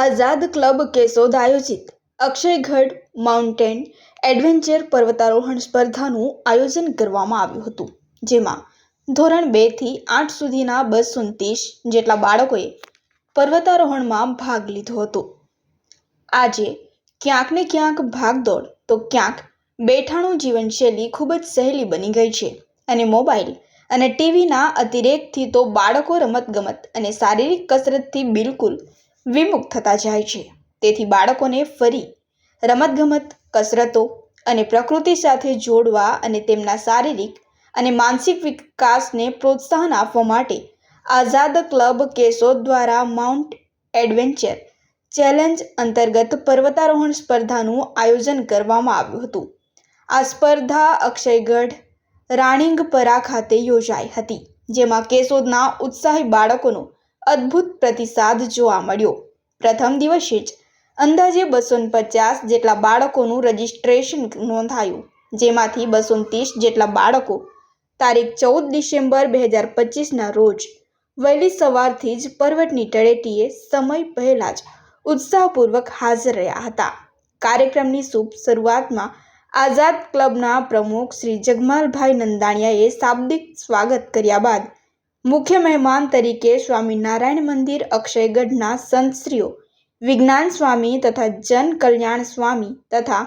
આઝાદ club Keshod આયોજિત. અક્ષયગઢ mountain, adventure પર્વતારોહણ સ્પર્ધાનું આયોજન કરવામાં આવ્યું હતું, જેમાં ધોરણ બેથી આઠ સુધીના બસો ત્રીસ જેટલા બાળકોએ પર્વતારોહણમાં ભાગ લીધો હતો. આજે ક્યાંક ને ક્યાંક ભાગદોડ તો ક્યાંક બેઠાણું જીવનશૈલી ખૂબ જ સહેલી બની ગઈ છે અને મોબાઈલ અને ટીવીના અતિરેકથી તો બાળકો રમતગમત અને શારીરિક કસરતથી બિલકુલ વિમુખ થતા જાય છે. તેથી બાળકોને ફરી રમતગમત, કસરતો અને પ્રકૃતિ સાથે જોડવા અને તેમના શારીરિક અને માનસિક વિકાસને પ્રોત્સાહન આપવા માટે આઝાદ ક્લબ કેશોદ દ્વારા માઉન્ટ એડવેન્ચર ચેલેન્જ અંતર્ગત પર્વતારોહણ સ્પર્ધાનું આયોજન કરવામાં આવ્યું હતું. આ સ્પર્ધા અક્ષયગઢ રાણીંગપરા ખાતે યોજાઈ હતી, જેમાં કેશોદના ઉત્સાહી બાળકોનો અદ્ભુત પ્રતિસાદ જોવા મળ્યો. પ્રથમ દિવસે જ અંદાજે બસો પચાસ જેટલા બાળકોનું રજિસ્ટ્રેશન નોંધાયું, જેમાંથી બસો ત્રીસ જેટલા બાળકો તારીખ ચૌદ ડિસેમ્બર બે હજાર પચીસના રોજ વહેલી સવારથી જ પર્વતની તળેટીએ સમય પહેલાં જ ઉત્સાહપૂર્વક હાજર રહ્યા હતા. કાર્યક્રમની શુભ શરૂઆતમાં આઝાદ ક્લબના પ્રમુખ શ્રી જગમાલભાઈ નંદાણીયાએ શાબ્દિક સ્વાગત કર્યા બાદ મુખ્ય મહેમાન તરીકે સ્વામિનારાયણ મંદિર, અક્ષયગઢના સંતશ્રીઓ વિજ્ઞાન સ્વામી તથા જન કલ્યાણ સ્વામી તથા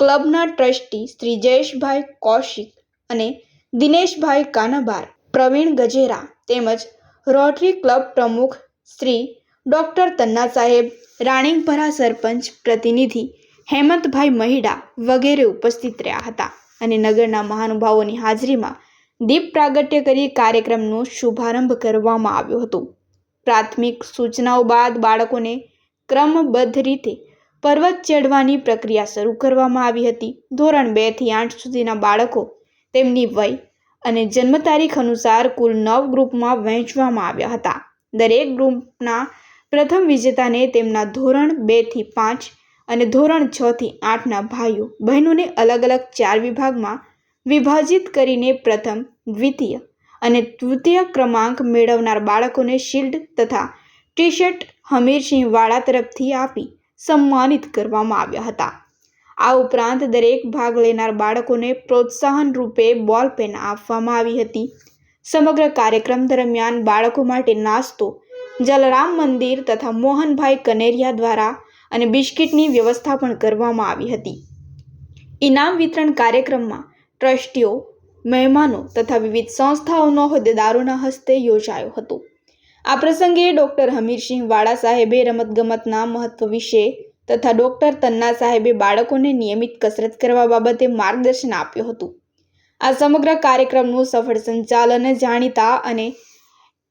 ક્લબના ટ્રસ્ટી શ્રી જયેશભાઈ કૌશિક અને દિનેશભાઈ કાનાબાર, પ્રવીણ ગજેરા તેમજ રોટરી ક્લબ પ્રમુખ શ્રી ડૉક્ટર તન્ના સાહેબ, રાણીપરા સરપંચ પ્રતિનિધિ હેમંતભાઈ મહિડા વગેરે ઉપસ્થિત રહ્યા હતા અને નગરના મહાનુભાવોની હાજરીમાં દીપ પ્રાગટ્ય કરી કાર્યક્રમનો શુભારંભ કરવામાં આવ્યો હતો. પ્રાથમિક સૂચનાઓ બાદ બાળકોને ક્રમબદ્ધ રીતે પર્વત ચડવાની પ્રક્રિયા શરૂ કરવામાં આવી હતી. ધોરણ બેથી આઠ સુધીના બાળકો તેમની વય અને જન્મ તારીખ અનુસાર કુલ નવ ગ્રુપમાં વહેંચવામાં આવ્યા હતા. દરેક ગ્રુપના પ્રથમ વિજેતાને તેમના ધોરણ બેથી પાંચ અને ધોરણ છથી આઠના ભાઈઓ, બહેનોને અલગ અલગ ચાર વિભાગમાં વિભાજિત કરીને પ્રથમ, દ્વિતીય અને તૃતીય ક્રમાંક મેળવનાર બાળકોને શિલ્ડ તથા ટી શર્ટ હમીરસિંહ વાળા તરફથી આપી સન્માનિત કરવામાં આવ્યા હતા. આ ઉપરાંત દરેક ભાગ લેનાર બાળકોને પ્રોત્સાહન રૂપે બોલ પેન આપવામાં આવી હતી. સમગ્ર કાર્યક્રમ દરમિયાન બાળકો માટે નાસ્તો, જલરામ મંદિર તથા મોહનભાઈ કનેરિયા દ્વારા અને બિસ્કિટની વ્યવસ્થા પણ કરવામાં આવી હતી. ઇનામ વિતરણ કાર્યક્રમમાં ટ્રસ્ટીઓ, મહેમાનો તથા વિવિધ સંસ્થાઓના હોદ્દેદારોના હસ્તે યોજાયો હતો. આ પ્રસંગે ડૉક્ટર હમીરસિંહ વાળા સાહેબે રમતગમતના મહત્વ વિશે તથા ડૉક્ટર તન્ના સાહેબે બાળકોને નિયમિત કસરત કરવા બાબતે માર્ગદર્શન આપ્યું હતું. આ સમગ્ર કાર્યક્રમનું સફળ સંચાલન જાણીતા અને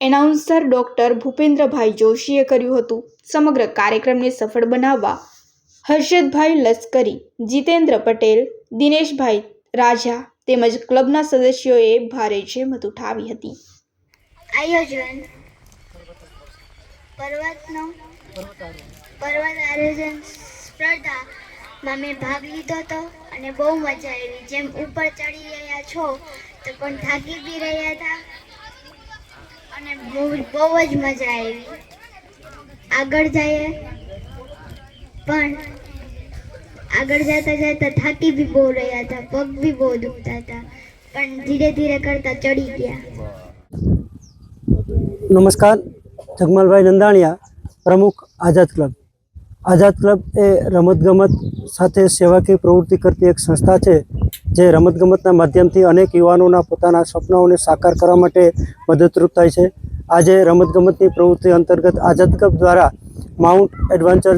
એનાઉન્સર ડૉક્ટર ભૂપેન્દ્રભાઈ જોશીએ કર્યું હતું. સમગ્ર કાર્યક્રમને સફળ બનાવવા હર્ષદભાઈ લશ્કરી, જીતેન્દ્ર પટેલ, દિનેશભાઈ રાજા તેમજ ક્લબના સદસ્યોએ ભારે જેમત ઉઠાવી હતી. આયોજન. પર્વતનો પર્વત આયોજન સ્પર્ધામાં મેં ભાગ લીધો હતો અને બહુ મજા આવી. જેમ ઉપર ચડી રહ્યા છો, તો પણ થાકી બી રહ્યા હતા અને બહુ બહુ જ મજા આવી. આગળ જઈએ. પણ આગળ જતા જતા થાકી બી બહુ રહ્યા હતા, પગ બી બહુ દુખતા હતા, પણ ધીરે ધીરે કરતા ચડી ગયા. નમસ્કાર, જગમાલભાઈ નંદાણીયા, પ્રમુખ આઝાદ ક્લબ. આઝાદ ક્લબ એ રમતગમત સાથે સેવાકીય પ્રવૃત્તિ કરતી એક સંસ્થા છે, જે રમતગમતના માધ્યમથી અનેક યુવાનોના પોતાના સપનાઓને સાકાર કરવા માટે મદદરૂપ થાય છે. આજે રમતગમતની પ્રવૃત્તિ અંતર્ગત આઝાદ ક્લબ દ્વારા માઉન્ટ એડવેન્ચર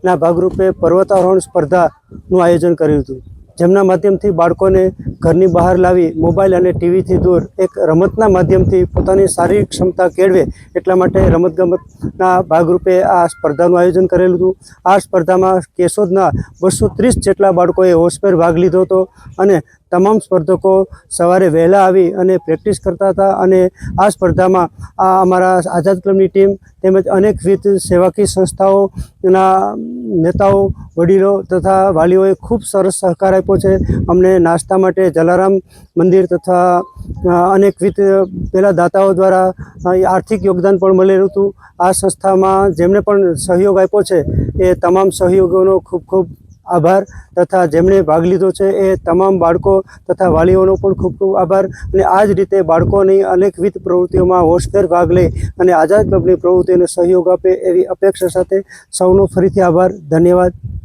ચેલેન્જના ભાગરૂપે પર્વતારોહણ સ્પર્ધાનું આયોજન કર્યું હતું. જેમના માધ્યમથી બાળકોને ઘરની બહાર લાવી મોબાઈલ અને ટીવીથી દૂર એક રમતના માધ્યમથી પોતાની શારીરિક ક્ષમતા કેળવે એટલા માટે રમતગમતના ભાગરૂપે આ સ્પર્ધાનું આયોજન કરેલું હતું. આ સ્પર્ધામાં કેશોદના બસો ત્રીસ જેટલા બાળકોએ હોશભેર ભાગ લીધો હતો અને તમામ સ્પર્ધકો સવારે વહેલા આવી અને પ્રેક્ટિસ કરતા હતા અને આ સ્પર્ધામાં આ અમારા આઝાદ ક્લબની ટીમ તેમજ અનેકવિધ સેવાકીય સંસ્થાઓના નેતાઓ, વડીલો તથા વાલીઓએ ખૂબ સરસ સહકાર આપ્યો છે. અમને નાસ્તા માટે જલારામ મંદિર તથા અનેકવિધ પેલા દાતાઓ દ્વારા આર્થિક યોગદાન પણ મળેલું હતું. આ સંસ્થામાં જેમણે પણ સહયોગ આપ્યો છે એ તમામ સહયોગોનો ખૂબ ખૂબ આભાર તથા જેમણે ભાગ લીધો છે એ તમામ બાળકો તથા વાલીઓનો પણ ખૂબ ખૂબ આભાર અને આ જ રીતે બાળકોની અનેકવિધ પ્રવૃત્તિઓમાં હોશભેર ભાગ લે અને આઝાદ ક્લબની પ્રવૃત્તિઓને સહયોગ આપે એવી અપેક્ષા સાથે સૌનો ફરીથી આભાર. ધન્યવાદ.